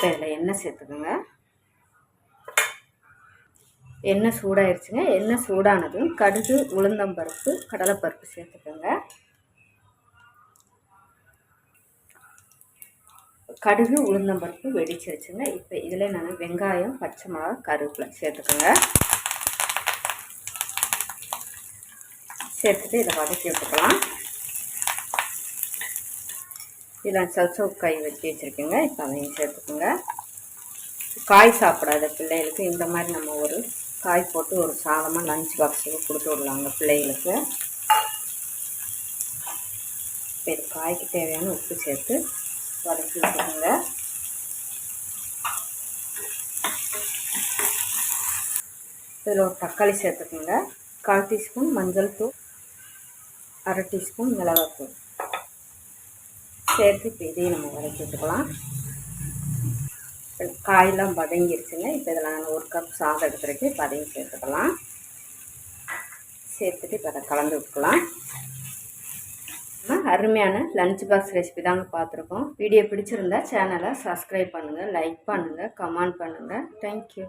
இப்போ இதில் எண்ணெய் சேர்த்துக்கோங்க. எண்ணெய் சூடாயிருச்சுங்க. எண்ணெய் சூடானதும் கடுகு உளுந்தம்பருப்பு கடலைப்பருப்பு சேர்த்துக்கோங்க. கடுகு உளுந்தம்பருப்பு வெடிச்சிருச்சுங்க இப்போ இதில் நான் வெங்காயம் பச்சை மிளகா கருவேப்பிலை சேர்த்துக்கோங்க. சேர்த்துட்டு இதை வதக்கி விட்டுக்கலாம். இதில் சவுசவு காய் வச்சு வச்சுருக்கேங்க. இப்போ அதையும் சேர்த்துக்கோங்க. காய் சாப்பிடாத பிள்ளைகளுக்கு இந்த மாதிரி நம்ம ஒரு காய் போட்டு ஒரு சாதமாக லஞ்ச் பாக்ஸுக்கு கொடுத்து விடலாங்க பிள்ளைகளுக்கு. இப்போ இது காய்க்கு தேவையான உப்பு சேர்த்து வதக்கி விட்டுக்கோங்க இதில் ஒரு தக்காளி சேர்த்துக்கோங்க. கால் டீஸ்பூன் மஞ்சள் தூள் அரை டீஸ்பூன் மிளகாத்தூள். சேர்த்து இப்போ இதையும் நம்ம வதக்கி விட்டுக்கலாம் காயெல்லாம் பதங்கிருச்சுங்க இப்போ இதில் நாங்கள் ஒரு கப் சாதம் எடுத்துருக்கு இப்போ அதையும் சேர்த்துக்கலாம். சேர்த்துட்டு இப்போ அதை கலந்து விட்டுக்கலாம். அருமையான லஞ்ச் பாக்ஸ் ரெசிபி தாங்க பார்த்துருக்கோம். வீடியோ பிடிச்சிருந்தா சேனலை சப்ஸ்கிரைப் பண்ணுங்கள் லைக் பண்ணுங்கள் கமெண்ட் பண்ணுங்கள் தேங்க்யூ